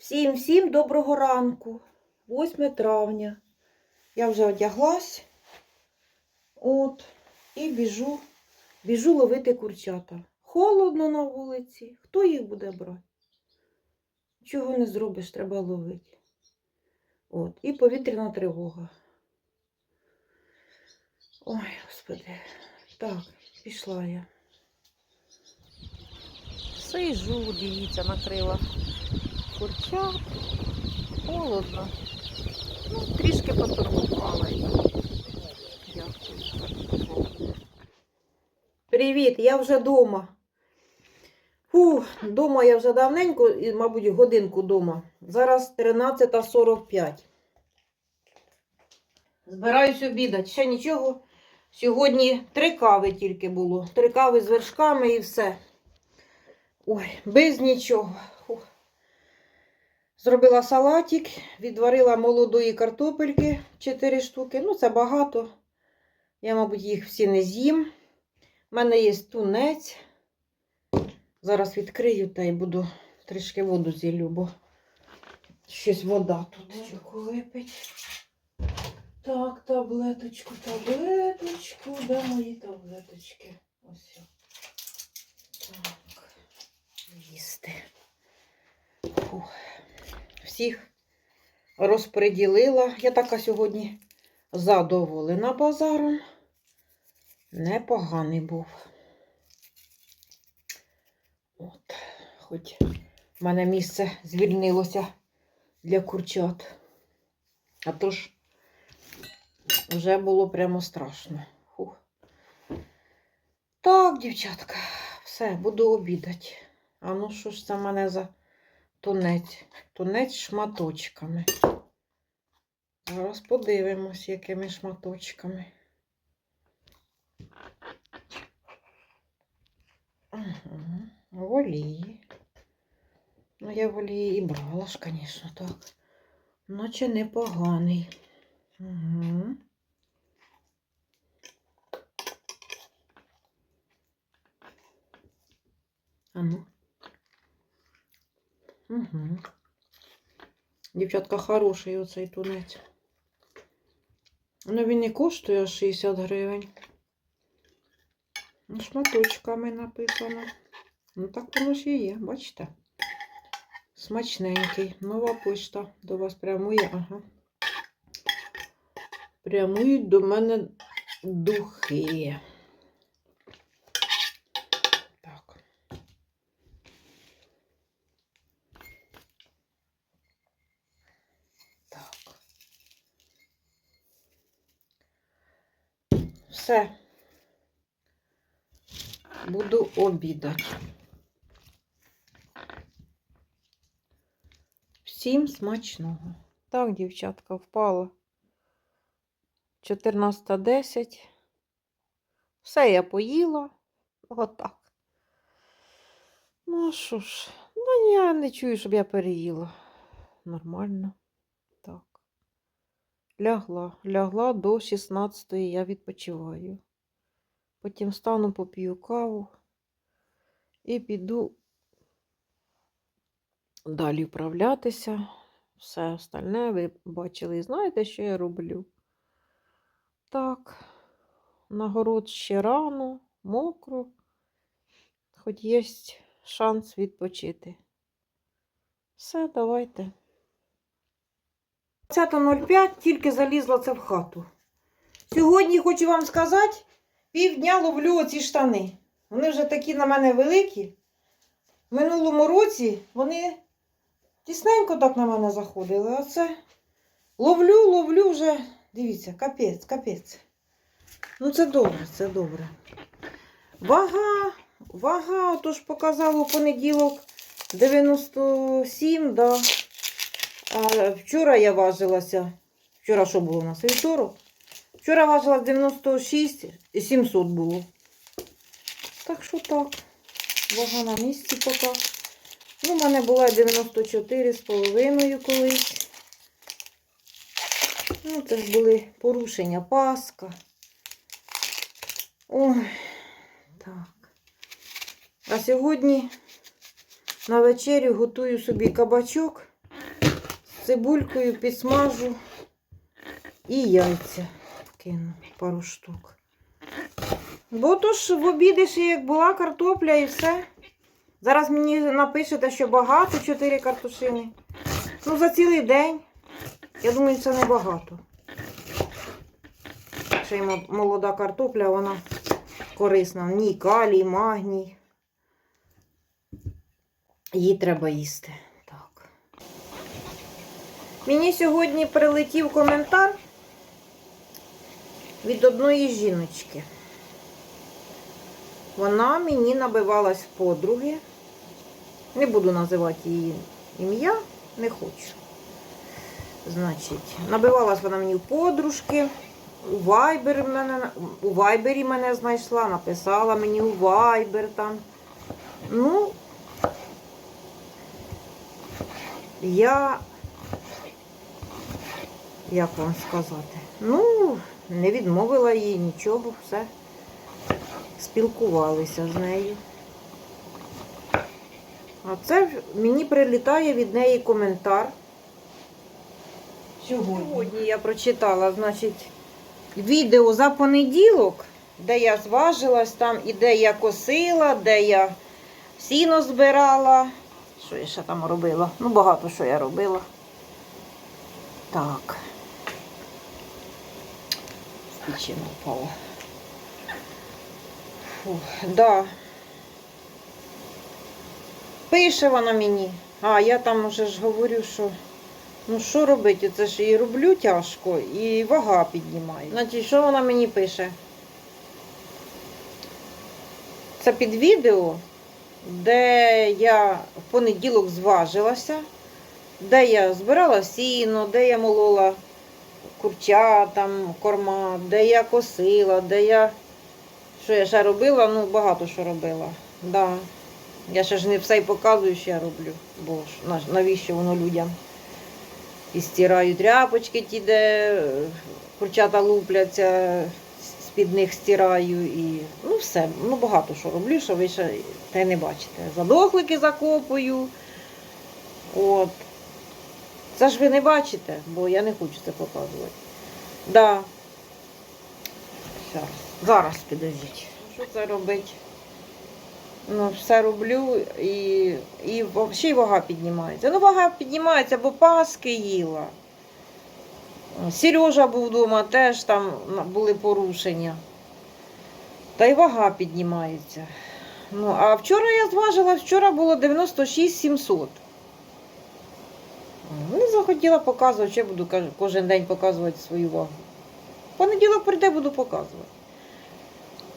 Всім всім доброго ранку. 8 травня. Я вже одяглась. От, і біжу, біжу ловити курчата. Холодно на вулиці. Хто їх буде брати? Чого не зробиш, треба ловити. От, і повітряна тривога. Ой, господи. Так, пішла я. Сижу, дивіться, накрила курчат. Холодно. Ну, трішки потурбувала. Привіт, я вже вдома. Фу, я вже давненько, мабуть, годинку вдома. Зараз 13.45. Збираюсь обідати. Ще нічого. Сьогодні три кави тільки було. Три кави з вершками і все. Ой, без нічого. Зробила салатик, відварила молодої картопельки 4 штуки. Ну, це багато. Я, мабуть, їх всі не з'їм. У мене є тунець. Зараз відкрию та й буду трішки воду зіллю, бо щось вода тут. Чого випить. Так, таблеточку, таблеточку. Де мої таблеточки? Ось. Так. Їсти. Фух. Всіх розподілила. Я така сьогодні задоволена базаром. Непоганий був. От, хоч в мене місце звільнилося для курчат. А то ж вже було прямо страшно. Фух. Так, дівчатка, все, буду обідати. А ну що ж це мене за тунець? Тунець шматочками. Зараз подивимось, якими шматочками. Угу. В олії. Ну, я в олії і брала ж, звісно, так. Наче непоганий. Угу. А ну. Угу. Дівчатка, хороший оцей тунець. Ну, він не коштує 60 гривень. Ну, Шматочками написано. Ну, так воно ж і є, бачите? Смачненький. Нова почта до вас прямує. Ага. Прямують до мене духи. Так. Так. Все. Буду обідати. Всім смачного. Так, дівчатка, впала. 14.10. Все я поїла. Отак. Ну, що ж, ну я не чую, щоб я переїла. Нормально. Лягла. Лягла до 16-ї я відпочиваю. Потім стану, поп'ю каву і піду далі вправлятися. Все остальне ви бачили і знаєте, що я роблю. Так, на город ще рано, мокро, хоч є шанс відпочити. Все, давайте. 20.05 тільки залізла це в хату. Сьогодні хочу вам сказати, півдня ловлю оці штани. Вони вже такі на мене великі. В минулому році вони тісненько так на мене заходили. А це ловлю, ловлю вже. Дивіться, капець, капець. Ну, це добре, це добре. Вага, вага, отож показало в понеділок 97, да. А вчора я важилася. Вчора що було у нас? Вівторок. Вчора важила 96 і 700 було. Так що так. Вага на місці поки. Ну, в мене була 94 з половиною колись. Ну, це ж були порушення Паска. Ой, так. А сьогодні на вечерю готую собі кабачок цибулькою підсмажу і яйця кину пару штук. Бо то ж в обіди ще як була картопля і все. Зараз мені напишете, що багато 4 картошини. Ну, за цілий день. Я думаю, це не багато. Ще й молода картопля, вона корисна. В ній калій, магній. Її треба їсти. Мені сьогодні прилетів коментар від одної жіночки. Вона мені набивалась в подруги. Не буду називати її ім'я, не хочу. Значить, набивалась вона мені в подружки. У Viber мене, у Вайбері мене знайшла, написала мені у Viber там. Ну, я, як вам сказати, ну, не відмовила їй нічого, все. Спілкувалися з нею. А це мені прилітає від неї коментар. Сьогодні. Сьогодні я прочитала, значить, відео за понеділок, де я зважилась там, і де я косила, де я сіно збирала. Що я ще там робила? Ну, багато що я робила. Так. Спічина впала. Фу, да. Пише вона мені. А я там вже ж говорю, що ну що робити? Це ж і роблю тяжко, і вага піднімає. Значить, що вона мені пише? Це під відео, де я в понеділок зважилася, де я збирала сіно, де я молола курча, там, корма, де я косила, де я. Що я ще робила? Ну, багато що робила. Да. Я ще ж не все й показую, що я роблю. Бо навіщо воно людям? І стираю тряпочки ті, де е, курчата лупляться, з-під них стираю і ну все, ну багато що роблю, що ви ще те не бачите. Задохлики закопую. От. Це ж ви не бачите, бо я не хочу це показувати. Да. Зараз, зараз підождіть. Що це робить? Ну, все роблю і, і ще й вага піднімається. Ну, вага піднімається, бо паски їла. Сережа був вдома, теж там були порушення. Та й вага піднімається. Ну, а вчора я зважила, вчора було 96 700. Не захотіла показувати, я буду кожен день показувати свою вагу. Понеділок прийде, буду показувати.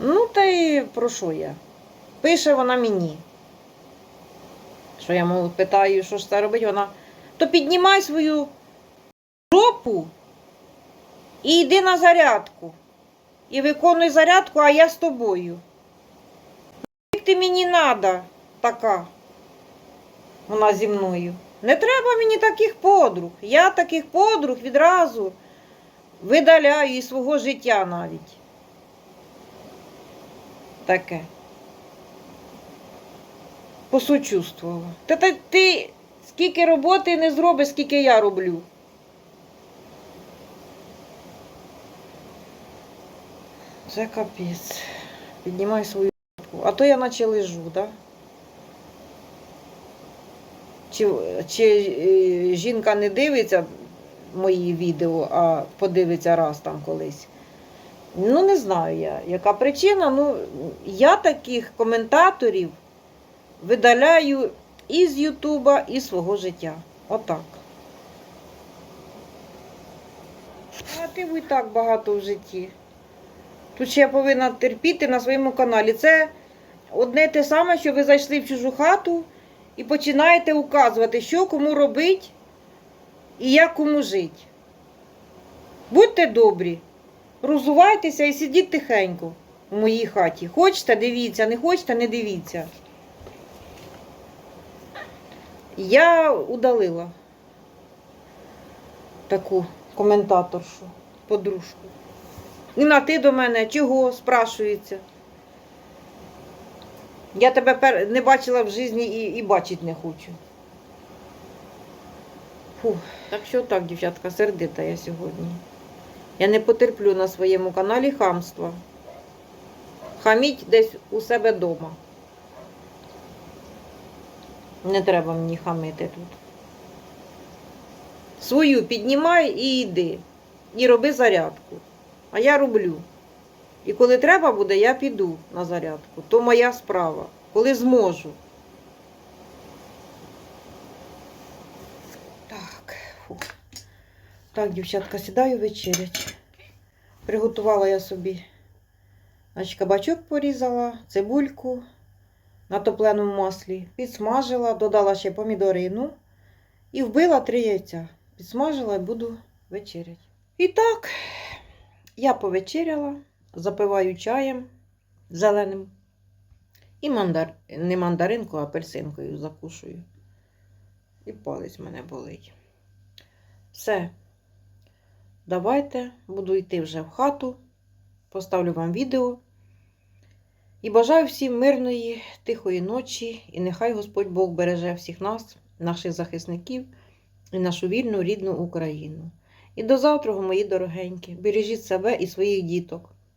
Ну, та й про що я? Пише вона мені. Що я мов, питаю, що ж це робить, вона. То піднімай свою жопу і йди на зарядку. І виконуй зарядку, а я з тобою. Як ти мені надо така? Вона зі мною. Не треба мені таких подруг. Я таких подруг відразу видаляю із свого життя навіть. Таке. Посочувствувала. Та, та ти скільки роботи не зробиш, скільки я роблю. Це капець. Піднімай свою. А то я наче лежу, так? Да? Чи, чи е, жінка не дивиться мої відео, а подивиться раз там колись. Ну, не знаю я, яка причина. Ну, я таких коментаторів видаляю і з Ютуба, і свого життя. Отак. Ти і так багато в житті. Тут ще я повинна терпіти на своєму каналі. Це одне те саме, що ви зайшли в чужу хату і починаєте указувати, що кому робить і як кому жити. Будьте добрі, розувайтеся і сидіть тихенько в моїй хаті. Хочете, дивіться, не хочете, не дивіться. Я удалила таку коментаторшу, подружку. І на ти до мене чого спрашується? Я тебе не бачила в житті і, і бачити не хочу. Фу. Так що так, дівчатка, сердита я сьогодні. Я не потерплю на своєму каналі хамства. Хаміть десь у себе вдома. Не треба мені хамити тут. Свою піднімай і йди. І роби зарядку. А я роблю. І коли треба буде, я піду на зарядку. То моя справа. Коли зможу. Так, фу. Так, дівчатка, сідаю вечерять. Приготувала я собі значить, кабачок порізала, цибульку на топленому маслі, підсмажила, додала ще помідорину і вбила три яйця. Підсмажила і буду вечеряти. І так, я повечеряла, запиваю чаєм зеленим. І мандар... не мандаринку, а апельсинкою закушую. І палець мене болить. Все. Давайте буду йти вже в хату. Поставлю вам відео. І бажаю всім мирної, тихої ночі. І нехай Господь Бог береже всіх нас, наших захисників і нашу вільну рідну Україну. І до завтра, мої дорогенькі. Бережіть себе і своїх діток.